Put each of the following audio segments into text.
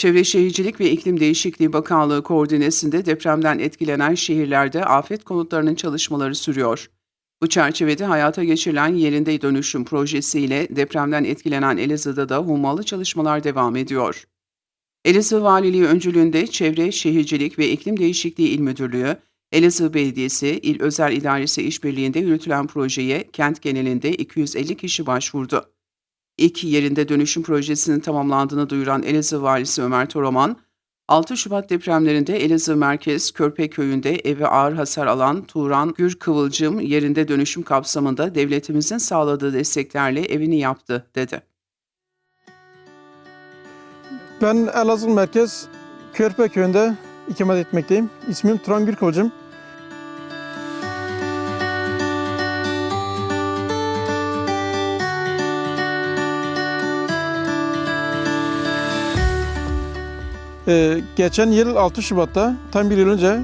Çevre Şehircilik ve İklim Değişikliği Bakanlığı koordinesinde depremden etkilenen şehirlerde afet konutlarının çalışmaları sürüyor. Bu çerçevede hayata geçirilen yerinde dönüşüm projesiyle depremden etkilenen Elazığ'da da hummalı çalışmalar devam ediyor. Elazığ Valiliği öncülüğünde Çevre, Şehircilik ve İklim Değişikliği İl Müdürlüğü, Elazığ Belediyesi, İl Özel İdaresi işbirliğinde yürütülen projeye kent genelinde 250 kişi başvurdu. İlk yerinde dönüşüm projesinin tamamlandığını duyuran Elazığ Valisi Ömer Toroman, 6 Şubat depremlerinde Elazığ Merkez Körpe Köyü'nde evi ağır hasar alan Turan Gür Kıvılcım yerinde dönüşüm kapsamında devletimizin sağladığı desteklerle evini yaptı, dedi. Ben Elazığ Merkez Körpe Köyü'nde ikamet etmekteyim. İsmim Turan Gürkılıcım. Ee, geçen yıl 6 Şubat'ta tam bir yıl önce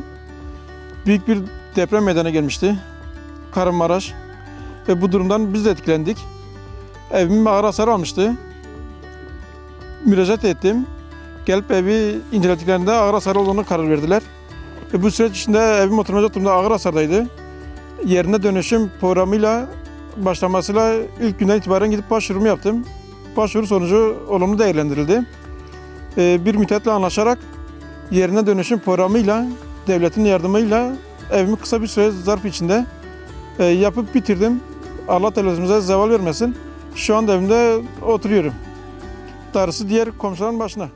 büyük bir deprem meydana gelmişti. Kahramanmaraş. Ve bu durumdan biz de etkilendik. Evim ağır hasar almıştı müracaat ettim. Gelip evi incelediklerinde ağır hasar olduğunu karar verdiler. E bu süreç içinde evim oturmacı durumda ağır hasardaydı. Yerine dönüşüm programıyla başlamasıyla ilk günden itibaren gidip başvurumu yaptım. Başvuru sonucu olumlu değerlendirildi. E, bir müddetle anlaşarak yerine dönüşüm programıyla devletin yardımıyla evimi kısa bir süre zarf içinde e, yapıp bitirdim. Allah devletimize zeval vermesin. Şu anda evimde oturuyorum darısı diğer komşuların başına.